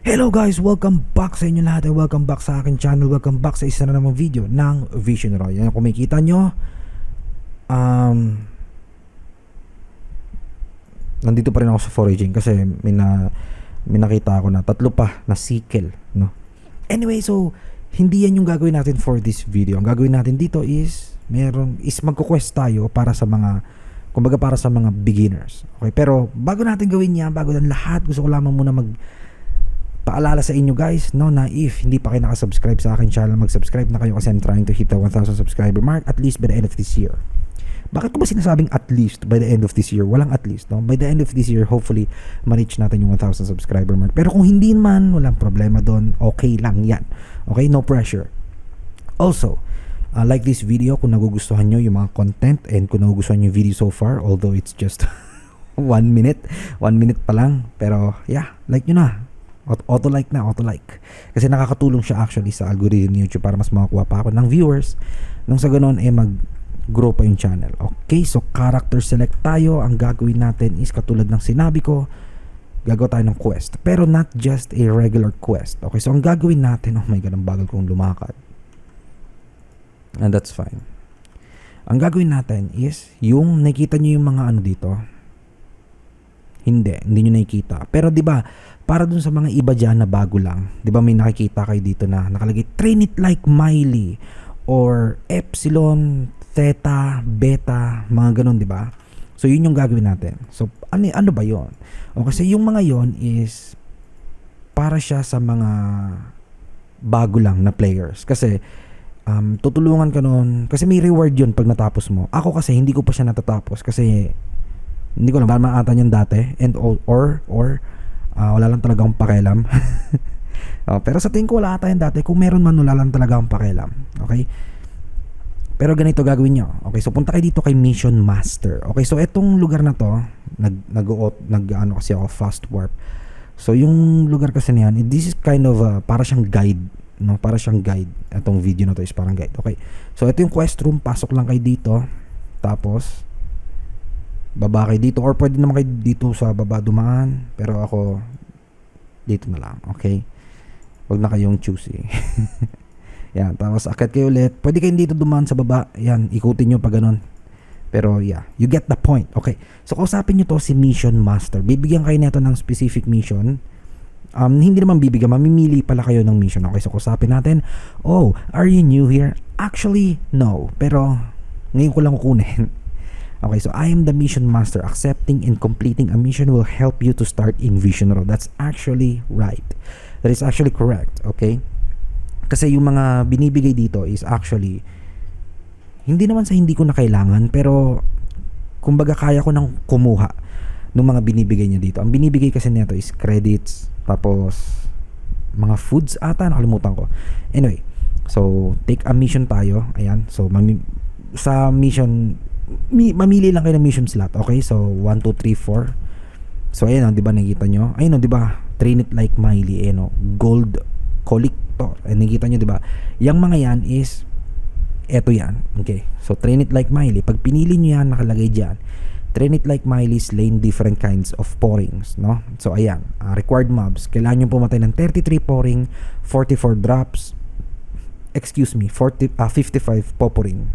Hello guys! Welcome back sa inyo lahat. Welcome back sa akin channel. Welcome back sa isa na namang video ng Vision Roy. Yan kung makikita nyo. Um, nandito pa rin ako sa foraging kasi may, na, may nakita ako na tatlo pa na sickle. No? Anyway, so hindi yan yung gagawin natin for this video. Ang gagawin natin dito is meron is magko-quest tayo para sa mga kumbaga para sa mga beginners. Okay, pero bago natin gawin yan, bago ng lahat, gusto ko lamang muna mag paalala sa inyo guys no na if hindi pa kayo nakasubscribe sa akin channel mag-subscribe na kayo kasi I'm trying to hit the 1,000 subscriber mark. At least by the end of this year. Bakit ko ba sinasabing at least by the end of this year? Walang at least no? By the end of this year hopefully ma-reach natin yung 1,000 subscriber mark. Pero kung hindi man walang problema doon. Okay lang yan. Okay? No pressure. Also uh, like this video kung nagugustuhan nyo yung mga content and kung nagugustuhan nyo yung video so far although it's just one minute one minute pa lang. Pero yeah like nyo na auto like na auto like kasi nakakatulong siya actually sa algorithm ni YouTube para mas makakuha pa ako ng viewers. Nang sa ganoon eh mag grow pa yung channel. Okay so character select tayo. Ang gagawin natin is katulad ng sinabi ko gagawa tayo ng quest. Pero not just a regular quest. Okay so ang gagawin natin oh my god ang bagal kong lumakad. And that's fine. Ang gagawin natin is yung nakita nyo yung mga ano dito hindi, hindi nyo nakikita. Pero 'di ba, para dun sa mga iba diyan na bago lang, 'di ba may nakikita kayo dito na nakalagay train it like Miley or epsilon, theta, beta, mga ganun 'di ba? So yun yung gagawin natin. So ano ano ba 'yon? O kasi yung mga 'yon is para siya sa mga bago lang na players kasi um, tutulungan ka nun kasi may reward yun pag natapos mo. Ako kasi hindi ko pa siya natatapos kasi hindi ko lang baka maata niyan dati. And all, or or uh, wala lang talaga akong pakialam. Uh, pero sa tingin ko wala ata yan dati. Kung meron man wala lang talaga akong pakialam. Okay? Pero ganito gagawin nyo okay so punta kayo dito kay Mission Master. Okay so etong lugar na to nag nag, nag ano kasi ako fast warp. So yung lugar kasi niyan this is kind of a, para siyang guide no? Para siyang guide. Etong video na to is parang guide. Okay so ito yung quest room. Pasok lang kayo dito. Tapos baba kayo dito or pwede naman kayo dito sa baba dumaan. Pero ako dito na lang okay? Wag na kayong choosy. Yan tapos akit kayo ulit. Pwede kayong dito dumaan sa baba. Yan ikutin nyo pa ganun. Pero yeah you get the point okay? So kausapin nyo to si mission master. Bibigyan kayo nito ng specific mission. Um, hindi naman bibigyan mamimili pala kayo ng mission okay? So kausapin natin oh are you new here? Actually no. Pero ngayon ko lang kukunin Okay, so I am the mission master. Accepting and completing a mission will help you to start in Vision Road. That's actually right. That is actually correct, okay? Kasi yung mga binibigay dito is actually hindi naman sa hindi ko na kailangan pero kumbaga kaya ko nang kumuha ng mga binibigay niya dito. Ang binibigay kasi nito is credits tapos mga foods ata nakalimutan ko. Anyway, so take a mission tayo. Ayan. So mami- sa mission mi, mamili lang kayo ng mission slot. Okay? So, 1, 2, 3, 4. So, ayan o, di ba nakita nyo? Ayun o, di ba? Train it like Miley. Ayan o, gold collector. Ayan, nakita nyo, di ba? Yang mga yan is, eto yan. Okay? So, train it like Miley. Pag pinili nyo yan, nakalagay dyan. Train it like Miley's lane different kinds of porings, no? So, ayan. Uh, required mobs. Kailangan nyo pumatay ng 33 poring, 44 drops, excuse me, 40, uh, 55 poporing.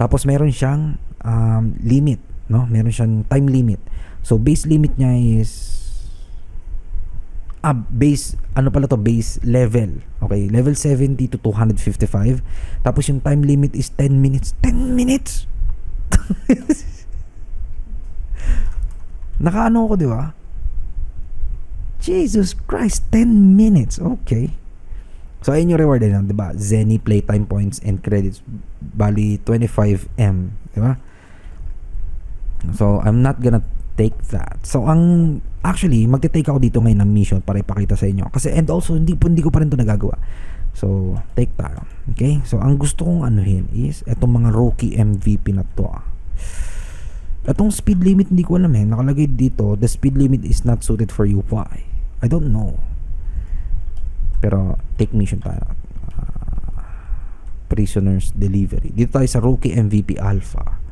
Tapos meron siyang um, limit, no? Meron siyang time limit. So base limit niya is ah, base ano pala to base level. Okay, level 70 to 255. Tapos yung time limit is 10 minutes. 10 minutes. Nakaano ko, di ba? Jesus Christ, 10 minutes. Okay. So, ayun yung reward din, di ba? Zenny playtime points and credits. Bali, 25M. Di ba? So, I'm not gonna take that. So, ang, actually, magte-take ako dito ngayon ng mission para ipakita sa inyo. Kasi, and also, hindi, hindi ko pa rin to nagagawa. So, take tayo. Okay? So, ang gusto kong anuhin is, etong mga rookie MVP na to. Ah. Etong speed limit, hindi ko alam eh. Nakalagay dito, the speed limit is not suited for you. Why? I don't know. Pero take mission tayo. Prisoners delivery. Dito tayo sa Rookie MVP Alpha.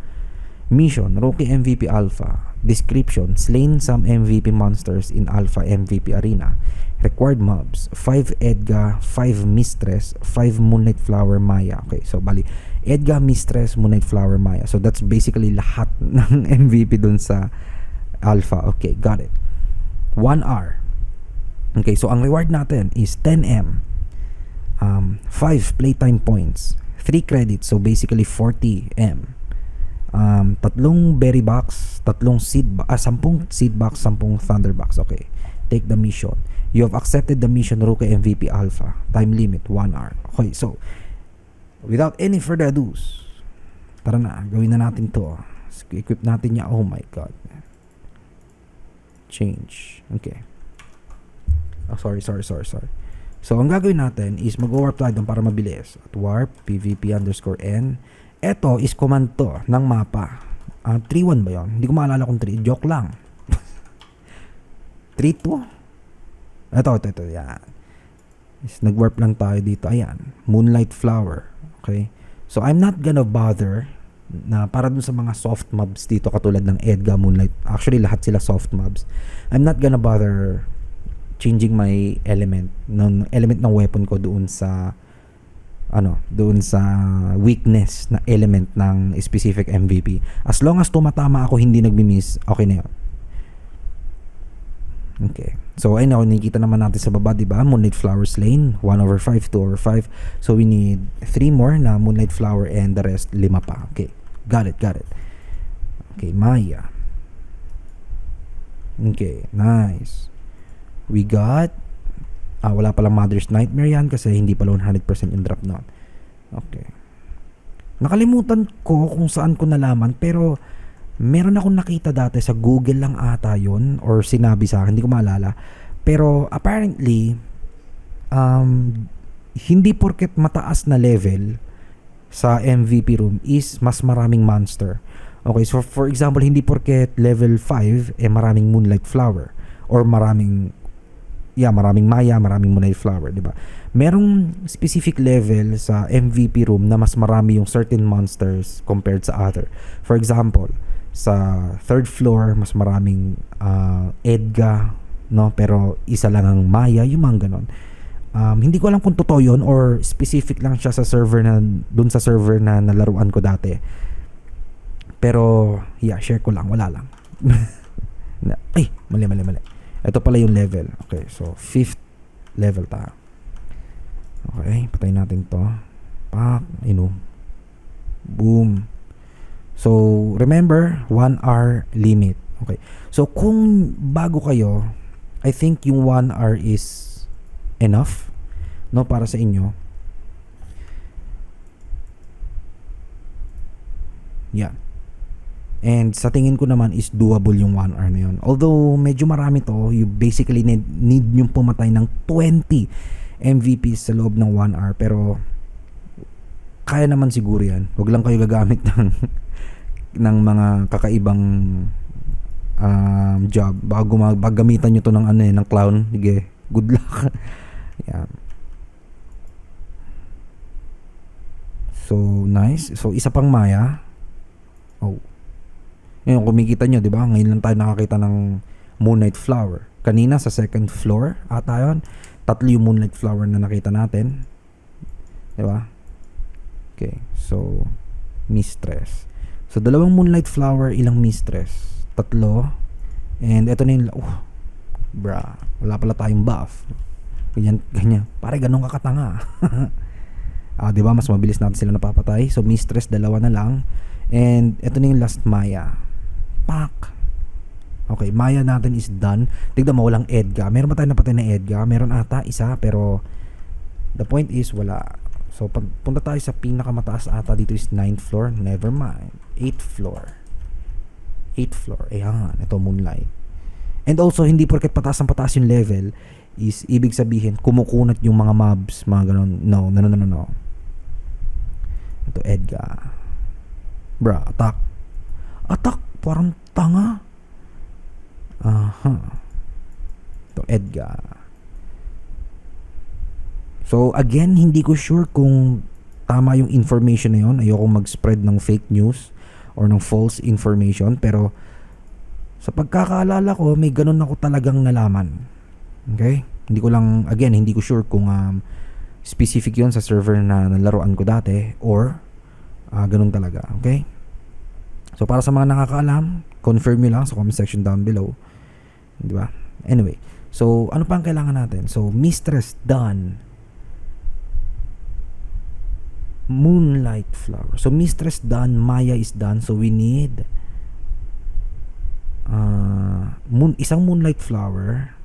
Mission, Rookie MVP Alpha. Description, slain some MVP monsters in Alpha MVP Arena. required mobs 5 Edga 5 Mistress 5 Moonlight Flower Maya okay so bali Edga Mistress Moonlight Flower Maya so that's basically lahat ng MVP dun sa Alpha okay got it 1 R okay so ang reward natin is 10M um, 5 playtime points 3 credits so basically 40M um, tatlong berry box, tatlong seed box, ah, sampung seed box, sampung thunder box. Okay. Take the mission. You have accepted the mission Rookie MVP Alpha. Time limit, 1 hour. Okay, so, without any further ado, tara na, gawin na natin to. Equip natin niya. Oh my God. Change. Okay. Oh, sorry, sorry, sorry, sorry. So, ang gagawin natin is mag-warp tayo doon para mabilis. At warp, pvp underscore n. Ito is command to ng mapa. Ah, 3-1 ba yun? Hindi ko maalala kung 3. Joke lang. 3-2? Ito, ito, ito. Yan. Is, nag-warp lang tayo dito. Ayan. Moonlight Flower. Okay? So, I'm not gonna bother na para dun sa mga soft mobs dito katulad ng Edga Moonlight. Actually, lahat sila soft mobs. I'm not gonna bother changing my element ng element ng weapon ko doon sa ano, doon sa weakness na element ng specific MVP. As long as tumatama ako, hindi nagmi-miss, okay na yun. Okay. So, ayun ako, nakikita naman natin sa baba, di ba? Moonlight Flowers Lane, 1 over 5, 2 over 5. So, we need 3 more na Moonlight Flower and the rest, 5 pa. Okay. Got it, got it. Okay, Maya. Okay, nice. We got Ah, wala palang Mother's Nightmare yan kasi hindi pa 100% yung drop nun. Okay. Nakalimutan ko kung saan ko nalaman pero meron akong nakita dati sa Google lang ata yon or sinabi sa akin, hindi ko maalala. Pero apparently, um, hindi porket mataas na level sa MVP room is mas maraming monster. Okay, so for example, hindi porket level 5 eh maraming Moonlight Flower or maraming yeah, maraming Maya, maraming Moonlight Flower, di ba? Merong specific level sa MVP room na mas marami yung certain monsters compared sa other. For example, sa third floor, mas maraming uh, Edga, no? Pero isa lang ang Maya, yung mga ganon. Um, hindi ko alam kung totoo yun or specific lang siya sa server na, dun sa server na nalaruan ko dati. Pero, yeah, share ko lang, wala lang. Ay, mali, mali, mali. Ito pala yung level. Okay, so fifth level ta. Okay, patay natin to. Pak, ino. Boom. So, remember, 1 hour limit. Okay. So, kung bago kayo, I think yung 1 hour is enough no para sa inyo. Yeah. And sa tingin ko naman is doable yung 1 hour na yun. Although medyo marami to, you basically need, need yung pumatay ng 20 MVPs sa loob ng 1 hour. Pero kaya naman siguro yan. Huwag lang kayo gagamit ng ng mga kakaibang um, job. Bago maggamitan nyo to ng ano eh, ng clown. Sige, good luck. yeah. So, nice. So, isa pang Maya. Oh, ngayon, kumikita nyo, di ba? Ngayon lang tayo nakakita ng moonlight flower. Kanina sa second floor, ata yun, tatlo yung moonlight flower na nakita natin. Di ba? Okay, so, mistress. So, dalawang moonlight flower, ilang mistress? Tatlo. And ito na yung, uh, bra, wala pala tayong buff. Ganyan, ganyan. Pare, ganun ka katanga. ah, di ba? Mas mabilis natin sila napapatay. So, mistress, dalawa na lang. And ito na yung last Maya. Pak. Okay, Maya natin is done. Tignan mo, walang Edga. Meron ba tayo napatay na Edga? Meron ata isa, pero the point is, wala. So, punta tayo sa pinakamataas ata dito is 9th floor. Never mind. 8th floor. 8th floor. Ayan, ito moonlight. And also, hindi porket pataas ang pataas yung level is ibig sabihin, kumukunat yung mga mobs, mga ganun. No, no, no, no, no. Ito, Edga. Bra, attack. Attack Parang tanga. Aha. To Edgar. So again, hindi ko sure kung tama yung information na yun. Ayoko mag-spread ng fake news or ng false information. Pero sa pagkakaalala ko, may ganun ako talagang nalaman. Okay? Hindi ko lang, again, hindi ko sure kung um, specific yon sa server na nalaruan ko dati or ah, ganun talaga. Okay? So, para sa mga nakakaalam, confirm nyo lang sa comment section down below. Di ba? Anyway, so, ano pa ang kailangan natin? So, Mistress done. Moonlight flower. So, Mistress done, Maya is done. So, we need uh, moon, isang moonlight flower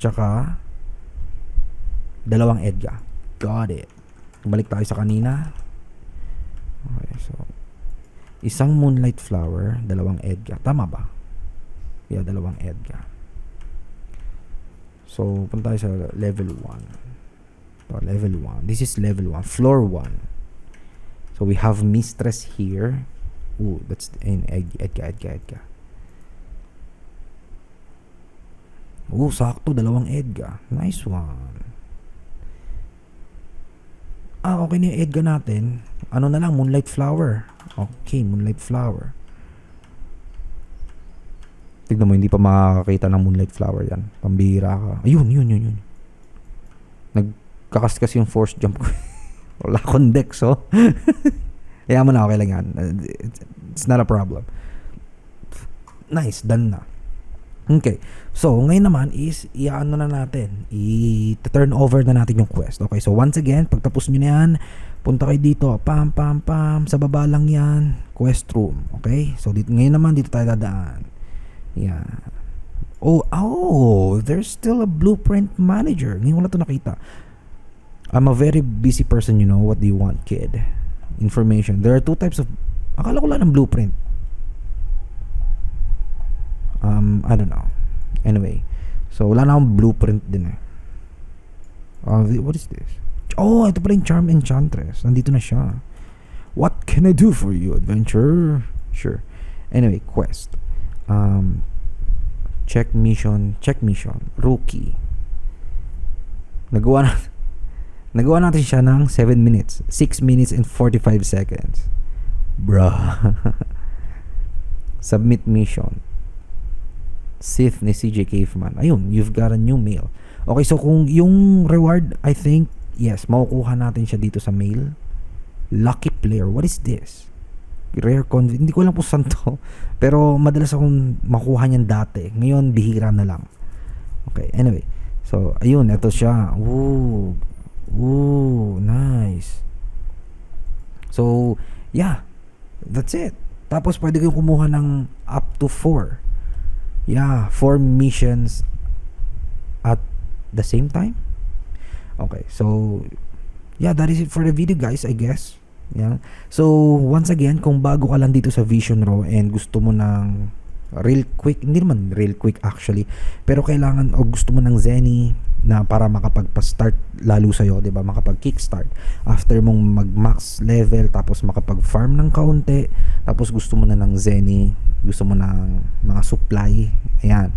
tsaka dalawang edga. Got it. Balik tayo sa kanina. Okay, so isang moonlight flower, dalawang edga. Tama ba? Yeah, dalawang edga. So, punta tayo sa level 1. So, level 1. This is level 1. Floor 1. So, we have mistress here. Ooh, that's in Edga, Edga, Edga, Edga. Ooh, sakto. Dalawang Edga. Nice one. Ah, okay na yung Edga natin. Ano na lang, Moonlight Flower. Okay, Moonlight Flower. Tignan mo, hindi pa makakakita ng Moonlight Flower yan. Pambihira ka. Ayun, yun, yun, yun. Nagkakas kasi yung force jump ko. Wala akong dex, oh. Kaya mo na, okay lang yan. It's not a problem. Nice, done na. Okay. So, ngayon naman is, i-ano na natin. I-turn over na natin yung quest. Okay, so once again, pagtapos nyo na yan, punta kayo dito. Pam, pam, pam. Sa baba lang yan. Quest room. Okay? So, dito, ngayon naman, dito tayo dadaan. Yan. Oh, oh, there's still a blueprint manager. Ngayon na ito nakita. I'm a very busy person, you know. What do you want, kid? Information. There are two types of... Akala ko lang ng blueprint. Um, I don't know. Anyway. So, wala na akong blueprint din eh. Uh, what is this? Oh, ito pala yung Charm Enchantress. Nandito na siya. What can I do for you, adventure? Sure. Anyway, quest. Um, check mission. Check mission. Rookie. Nagawa na... Nagawa natin siya ng 7 minutes. 6 minutes and 45 seconds. Bruh. Submit mission. Sith ni CJ Caveman. Ayun, you've got a new mail. Okay, so kung yung reward, I think, yes, makukuha natin siya dito sa mail. Lucky player. What is this? Rare con Hindi ko alam po saan to. Pero madalas akong makuha niyan dati. Ngayon, bihira na lang. Okay, anyway. So, ayun, ito siya. Ooh, Ooh, nice. So, yeah. That's it. Tapos pwede kayong kumuha ng up to 4. Yeah, 4 missions at the same time. Okay, so yeah, that is it for the video guys, I guess. Yeah. So, once again, kung bago ka lang dito sa Vision Row and gusto mo ng real quick, hindi naman real quick actually, pero kailangan o gusto mo ng Zenny na para makapagpa-start lalo sa'yo, 'di ba? Makapag-kickstart. After mong mag-max level tapos makapag-farm ng kaunti, tapos gusto mo na ng Zenny, gusto mo ng mga supply. Ayan.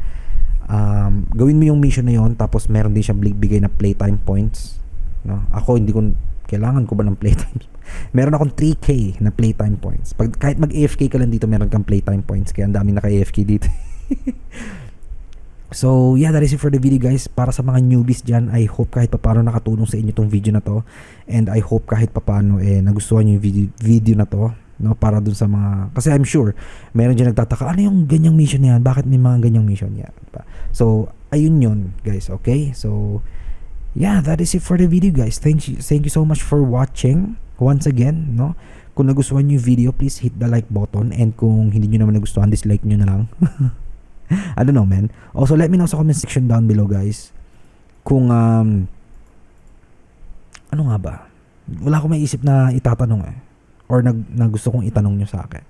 Um, gawin mo yung mission na yon tapos meron din siyang bigay na playtime points. No? Ako hindi ko kailangan ko ba ng playtime? meron akong 3k na playtime points. Pag kahit mag-AFK ka lang dito, meron kang playtime points kaya ang daming naka-AFK dito. So, yeah, that is it for the video guys. Para sa mga newbies dyan, I hope kahit papano nakatulong sa inyo tong video na to. And I hope kahit papano eh, nagustuhan nyo yung video, video na to. No, para dun sa mga... Kasi I'm sure, meron dyan nagtataka, ano yung ganyang mission yan? Bakit may mga ganyang mission yan? Diba? So, ayun yun guys, okay? So, yeah, that is it for the video guys. Thank you, thank you so much for watching. Once again, no? Kung nagustuhan nyo yung video, please hit the like button. And kung hindi nyo naman nagustuhan, dislike nyo na lang. I don't know, man. Also, let me know sa comment section down below, guys. Kung, um, ano nga ba? Wala akong maiisip na itatanong eh. Or nag, na gusto kong itanong nyo sa akin.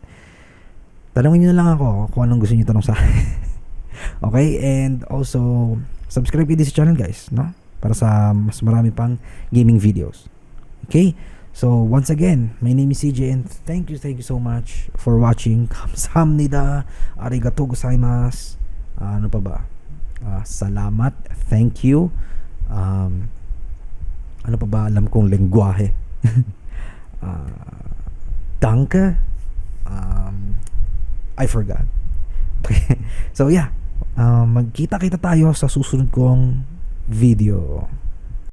Tanungin nyo na lang ako kung anong gusto nyo itanong sa akin. okay? And also, subscribe kayo sa channel, guys. No? Para sa mas marami pang gaming videos. Okay? So, once again, my name is CJ and thank you, thank you so much for watching. Kamsahamnida, arigato gozaimasu. Uh, ano pa ba? Uh, salamat, thank you. Um, ano pa ba alam kong lengguwahe? uh, danke. Um, I forgot. so, yeah. Uh, magkita-kita tayo sa susunod kong video.